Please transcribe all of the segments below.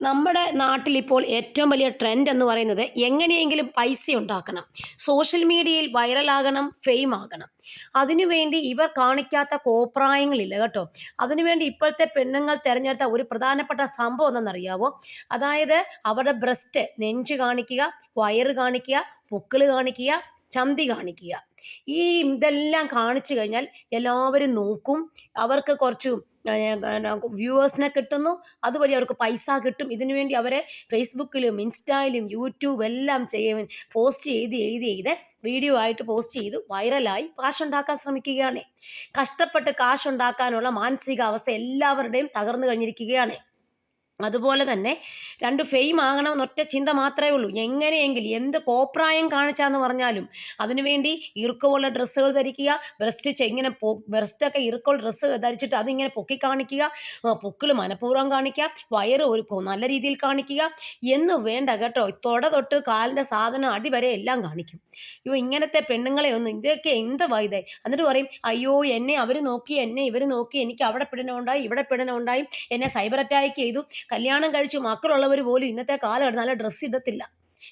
നമ്മുടെ നാട്ടിൽ ഇപ്പോൾ ഏറ്റവും വലിയ ട്രെൻഡ് എന്ന് പറയുന്നത് എങ്ങനെയെങ്കിലും പൈസ ഉണ്ടാക്കണം. സോഷ്യൽ മീഡിയയിൽ വൈറലാകണം ഫെയിം ആകണം. അതിനുവേണ്ടി ഇവർ കാണിക്കാത്ത കോപ്രായങ്ങളില്ല കേട്ടോ. അതിനുവേണ്ടി ഇപ്പോഴത്തെ പെണ്ണുങ്ങൾ തിരഞ്ഞെടുത്ത ഒരു പ്രധാനപ്പെട്ട സംഭവം എന്തെന്നറിയാവോ അതായത് അവരുടെ ബ്രസ്റ്റ് നെഞ്ച് കാണിക്കുക വയറ് കാണിക്കുക പൊക്കിൾ കാണിക്കുക ചന്തി കാണിക്കുക. ഈ ഇതെല്ലാം കാണിച്ചു കഴിഞ്ഞാൽ എല്ലാവരും നോക്കും. അവർക്ക് കുറച്ച് വ്യൂവേഴ്സിനെ കിട്ടുന്നു. അതുവഴി അവർക്ക് പൈസ കിട്ടും. ഇതിനു വേണ്ടി അവരെ ഫേസ്ബുക്കിലും ഇൻസ്റ്റയിലും യൂട്യൂബ് എല്ലാം ചെയ്യ പോസ്റ്റ് ചെയ്ത് എഴുതി ചെയ്ത് വീഡിയോ ആയിട്ട് പോസ്റ്റ് ചെയ്ത് വൈറലായി കാശുണ്ടാക്കാൻ ശ്രമിക്കുകയാണ്. കഷ്ടപ്പെട്ട് കാശുണ്ടാക്കാനുള്ള മാനസികാവസ്ഥ എല്ലാവരുടെയും തകർന്നു കഴിഞ്ഞിരിക്കുകയാണ്. അതുപോലെ തന്നെ രണ്ട് ഫെയിം ആകണം ഒറ്റ ചിന്ത മാത്രമേ ഉള്ളൂ. എങ്ങനെയെങ്കിലും എന്ത് കോപ്രായം കാണിച്ചാന്ന് പറഞ്ഞാലും അതിനുവേണ്ടി ഇറുക്കമുള്ള ഡ്രസ്സുകൾ ധരിക്കുക ബ്രസ്റ്റ് ഇങ്ങനെ ബ്രസ്റ്റൊക്കെ ഇറുക്കമുള്ള ഡ്രസ്സ് ധരിച്ചിട്ട് അതിങ്ങനെ പൊക്കി കാണിക്കുക പൊക്കിൾ മനഃപൂർവം കാണിക്കുക വയറ് ഒരു നല്ല രീതിയിൽ കാണിക്കുക എന്ന് വേണ്ട കേട്ടോ. തൊട തൊട്ട് കാലിന്റെ സാധനം അടി വരെ എല്ലാം കാണിക്കും. അയ്യോ ഇങ്ങനത്തെ പെണ്ണുങ്ങളെ ഒന്നും ഇതൊക്കെ എന്ത് വൈദ എന്നിട്ട് പറയും അയ്യോ എന്നെ അവർ നോക്കി എന്നെ ഇവർ നോക്കി എനിക്ക് അവിടെ പെടണമുണ്ടായി ഇവിടെ പെടണമുണ്ടായി എന്നെ സൈബർ അറ്റാക്ക് ചെയ്തു. കല്യാണം കഴിച്ചു മക്കളുള്ളവർ പോലും ഇന്നത്തെ കാലം നല്ല ഡ്രസ്സ് ഇടത്തില്ല.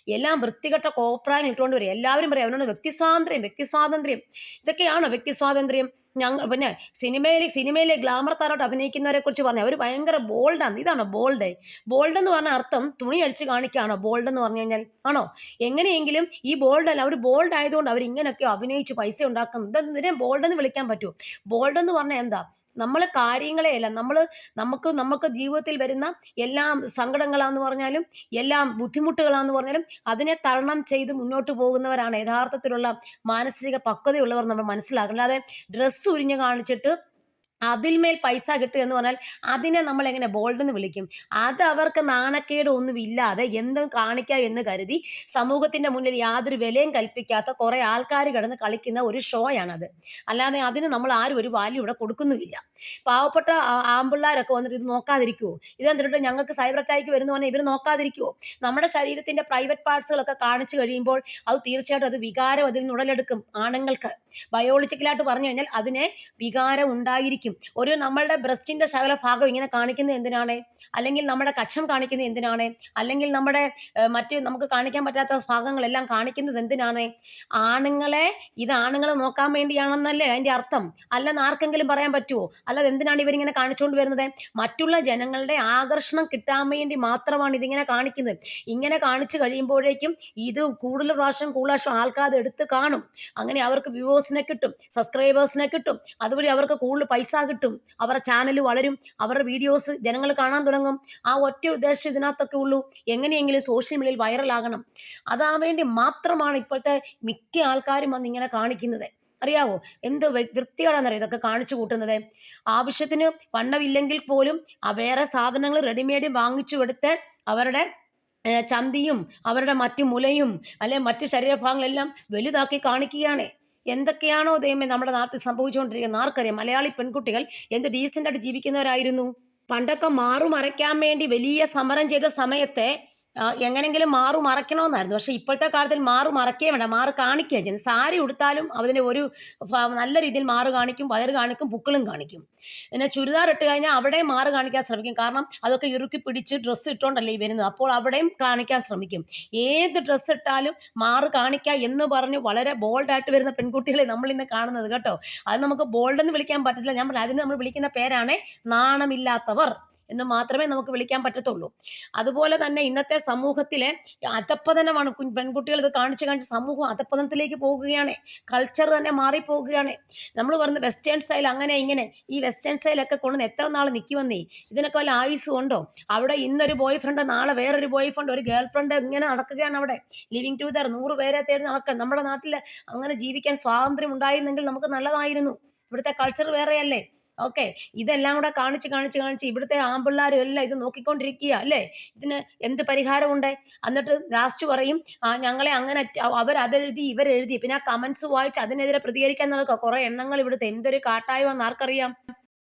എല്ലാം വൃത്തികെട്ട കോപ്രായം ഇട്ടുകൊണ്ട് വരും എല്ലാവരും പറയും അവനോട് വ്യക്തി സ്വാതന്ത്ര്യം വ്യക്തി സ്വാതന്ത്ര്യം ഇതൊക്കെയാണോ വ്യക്തി സ്വാതന്ത്ര്യം ഞങ്ങൾ പിന്നെ സിനിമയിൽ സിനിമയിലെ ഗ്ലാമർ താരോട്ട് അഭിനയിക്കുന്നവരെ കുറിച്ച് പറഞ്ഞു അവർ ഭയങ്കര ബോൾഡാണ്. ഇതാണ് ബോൾഡ്? ബോൾഡ് എന്ന് പറഞ്ഞ അർത്ഥം തുണി അടിച്ച് കാണിക്കുകയാണോ ബോൾഡ് എന്ന് പറഞ്ഞു കഴിഞ്ഞാൽ? ആണോ? എങ്ങനെയെങ്കിലും ഈ ബോൾഡ് അല്ല അവർ ബോൾഡ് ആയതുകൊണ്ട് അവർ ഇങ്ങനെയൊക്കെ അഭിനയിച്ച് പൈസ ഉണ്ടാക്കുന്നു ഇതെന്തിനെ ബോൾഡ് എന്ന് വിളിക്കാൻ പറ്റുമോ ബോൾഡ് എന്ന് പറഞ്ഞാൽ എന്താ? നമ്മൾ കാര്യങ്ങളെയല്ല നമ്മൾ നമുക്ക് നമുക്ക് ജീവിതത്തിൽ വരുന്ന എല്ലാം സങ്കടങ്ങളാന്ന് പറഞ്ഞാലും എല്ലാം ബുദ്ധിമുട്ടുകളാന്ന് പറഞ്ഞാലും അതിനെ തരണം ചെയ്ത് മുന്നോട്ട് പോകുന്നവരാണ്. യഥാർത്ഥത്തിലുള്ള മാനസിക പക്വതയുള്ളവർ നമ്മൾ മനസ്സിലാക്കണം. അല്ലാതെ ഡ്രസ്സ് ഉരിഞ്ഞ് കാണിച്ചിട്ട് അതിന്മേൽ പൈസ കിട്ടുക എന്ന് പറഞ്ഞാൽ അതിനെ നമ്മൾ എങ്ങനെ ബോൾഡ് എന്ന് വിളിക്കും? അത് അവർക്ക് നാണക്കേട് ഒന്നും ഇല്ലാതെ എന്തും കാണിക്കാം എന്ന് കരുതി സമൂഹത്തിന്റെ മുന്നിൽ യാതൊരു വിലയും കൽപ്പിക്കാത്ത കുറെ ആൾക്കാർ കിടന്ന് കളിക്കുന്ന ഒരു ഷോയാണത് അല്ലാതെ അതിന് നമ്മൾ ആരും ഒരു വാല്യൂ ഇവിടെ കൊടുക്കുന്നുമില്ല. പാവപ്പെട്ട ആമ്പിള്ളാരൊക്കെ വന്നിട്ട് ഇത് നോക്കാതിരിക്കുമോ ഇതെന്തിട്ട് ഞങ്ങൾക്ക് സൈബർ അറ്റാക്ക് വരുന്ന പറഞ്ഞാൽ ഇവർ നോക്കാതിരിക്കുമോ നമ്മുടെ ശരീരത്തിന്റെ പ്രൈവറ്റ് പാർട്സുകളൊക്കെ കാണിച്ചു കഴിയുമ്പോൾ അത് തീർച്ചയായിട്ടും അത് വികാരം അതിൽ നിന്ന് ഉടലെടുക്കും ആണുങ്ങൾക്ക്. ബയോളജിക്കലായിട്ട് പറഞ്ഞു കഴിഞ്ഞാൽ അതിനെ വികാരം ഉണ്ടായിരിക്കും. ഒരു നമ്മളുടെ ബ്രസ്റ്റിന്റെ ശകല ഭാഗം ഇങ്ങനെ കാണിക്കുന്നത് എന്തിനാണ്? അല്ലെങ്കിൽ നമ്മുടെ കക്ഷം കാണിക്കുന്നത് എന്തിനാണ്? അല്ലെങ്കിൽ നമ്മുടെ മറ്റ് നമുക്ക് കാണിക്കാൻ പറ്റാത്ത ഭാഗങ്ങളെല്ലാം കാണിക്കുന്നത് എന്തിനാണ്? ആണുങ്ങളെ ഇത് ആണുങ്ങളെ നോക്കാൻ വേണ്ടിയാണെന്നല്ലേ അതിന്റെ അർത്ഥം. അല്ലെന്ന് ആർക്കെങ്കിലും പറയാൻ പറ്റുമോ അല്ലാതെ എന്തിനാണ് ഇവരിങ്ങനെ കാണിച്ചുകൊണ്ട് വരുന്നത്? മറ്റുള്ള ജനങ്ങളുടെ ആകർഷണം കിട്ടാൻ വേണ്ടി മാത്രമാണ് ഇതിങ്ങനെ കാണിക്കുന്നത്. ഇങ്ങനെ കാണിച്ചു കഴിയുമ്പോഴേക്കും ഇത് കൂടുതൽ പ്രാവശ്യം കൂടുതൽ പ്രാവശ്യം ആൾക്കാർ എടുത്ത് കാണും. അങ്ങനെ അവർക്ക് വ്യൂവേഴ്സിനെ കിട്ടും സബ്സ്ക്രൈബേഴ്സിനെ കിട്ടും. അതുവഴി അവർക്ക് കൂടുതൽ പൈസ കിട്ടും. അവരുടെ ചാനൽ വളരും. അവരുടെ വീഡിയോസ് ജനങ്ങൾ കാണാൻ തുടങ്ങും. ആ ഒറ്റ ഉദ്ദേശം ഇതിനകത്തൊക്കെ ഉള്ളൂ. എങ്ങനെയെങ്കിലും സോഷ്യൽ മീഡിയയിൽ വൈറലാകണം അതാ വേണ്ടി മാത്രമാണ് ഇപ്പോഴത്തെ മിക്ക ആൾക്കാരും വന്ന് ഇങ്ങനെ കാണിക്കുന്നത്. അറിയാവോ? എന്ത് വൃത്തിയോടാണെന്നറിയോ ഇതൊക്കെ കാണിച്ചു കൂട്ടുന്നത്? ആവശ്യത്തിന് വണ്ണമില്ലെങ്കിൽ പോലും വേറെ സാധനങ്ങൾ റെഡിമെയ്ഡ് വാങ്ങിച്ചു എടുത്ത് അവരുടെ ചന്തിയും അവരുടെ മറ്റു മുലയും അല്ലെ മറ്റു ശരീരഭാഗങ്ങളെല്ലാം വലുതാക്കി കാണിക്കുകയാണ്. എന്തൊക്കെയാണോ ദൈവമേ നമ്മുടെ നാട്ടിൽ സംഭവിച്ചുകൊണ്ടിരിക്കുന്നത്? ആർക്കറിയാം? മലയാളി പെൺകുട്ടികൾ എന്ത് ഡീസന്റ് ആയിട്ട് ജീവിക്കുന്നവരായിരുന്നു? പണ്ടൊക്കെ മാറുമറയ്ക്കാൻ വേണ്ടി വലിയ സമരം ചെയ്ത സമയത്തെ എങ്ങനെങ്കിലും മാറു മറയ്ക്കണമെന്നായിരുന്നു പക്ഷേ ഇപ്പോഴത്തെ കാലത്തിൽ മാറു മറക്കേ വേണ്ട. മാറു കാണിക്കുക ചെയ്യുന്നത്. സാരി ഉടുത്താലും അതിന് ഒരു നല്ല രീതിയിൽ മാറു കാണിക്കും വയറ് കാണിക്കും പുക്കളും കാണിക്കും. പിന്നെ ചുരിദാർ ഇട്ട് കഴിഞ്ഞാൽ അവിടെയും മാറു കാണിക്കാൻ ശ്രമിക്കും. കാരണം അതൊക്കെ ഇറുക്കി പിടിച്ച് ഡ്രസ്സ് ഇട്ടുകൊണ്ടല്ലേ ഈ വരുന്നത്. അപ്പോൾ അവിടെയും കാണിക്കാൻ ശ്രമിക്കും. ഏത് ഡ്രസ്സ് ഇട്ടാലും മാറു കാണിക്കുക എന്ന് പറഞ്ഞ് വളരെ ബോൾഡായിട്ട് വരുന്ന പെൺകുട്ടികളെ നമ്മൾ ഇന്ന് കാണുന്നത് കേട്ടോ. അത് നമുക്ക് ബോൾഡ് എന്ന് വിളിക്കാൻ പറ്റില്ല ഞാൻ അതിന് നമ്മൾ വിളിക്കുന്ന പേരാണ് നാണമില്ലാത്തവർ. എന്ന് മാത്രമേ നമുക്ക് വിളിക്കാൻ പറ്റത്തുള്ളൂ. അതുപോലെ തന്നെ ഇന്നത്തെ സമൂഹത്തിലെ അധപ്പതനമാണ് പെൺകുട്ടികൾ ഇത് കാണിച്ച് കാണിച്ച് സമൂഹം അധപ്പതനത്തിലേക്ക് പോകുകയാണ്. കൾച്ചർ തന്നെ മാറിപ്പോകുകയാണ്. നമ്മൾ പറയുന്നത് വെസ്റ്റേൺ സ്റ്റൈൽ അങ്ങനെ ഇങ്ങനെ ഈ വെസ്റ്റേൺ സ്റ്റൈലൊക്കെ കൊണ്ടുവന്ന് എത്ര നാൾ നിൽക്കുമെന്നേ ഇതിനൊക്കെ വല്ല ആയുസ് ഉണ്ടോ? അവിടെ ഇന്നൊരു ബോയ് ഫ്രണ്ട് നാളെ വേറൊരു ബോയ് ഫ്രണ്ട് ഒരു ഗേൾ ഫ്രണ്ട് ഇങ്ങനെ നടക്കുകയാണ് അവിടെ. ലിവിങ് ടുഗദർ നൂറ് പേരെ തേടി നടക്കണം. നമ്മുടെ നാട്ടിൽ അങ്ങനെ ജീവിക്കാൻ സ്വാതന്ത്ര്യം ഉണ്ടായിരുന്നെങ്കിൽ നമുക്ക് നല്ലതായിരുന്നു. ഇവിടുത്തെ കൾച്ചർ വേറെയല്ലേ? ഓക്കെ ഇതെല്ലാം കൂടെ കാണിച്ച് കാണിച്ച് കാണിച്ച് ഇവിടുത്തെ ആമ്പിള്ളേരെല്ലാം ഇത് നോക്കിക്കൊണ്ടിരിക്കുക അല്ലേ? ഇതിന് എന്ത് പരിഹാരമുണ്ട്? എന്നിട്ട് ലാസ്റ്റ് പറയും ഞങ്ങളെ അങ്ങനെ അവരതെഴുതി ഇവരെഴുതി. പിന്നെ ആ കമൻസ് വായിച്ച് അതിനെതിരെ പ്രതികരിക്കാൻ നടക്കുക കുറെ എണ്ണങ്ങൾ ഇവിടുത്തെ. എന്തൊരു കാട്ടായമെന്ന് ആർക്കറിയാം?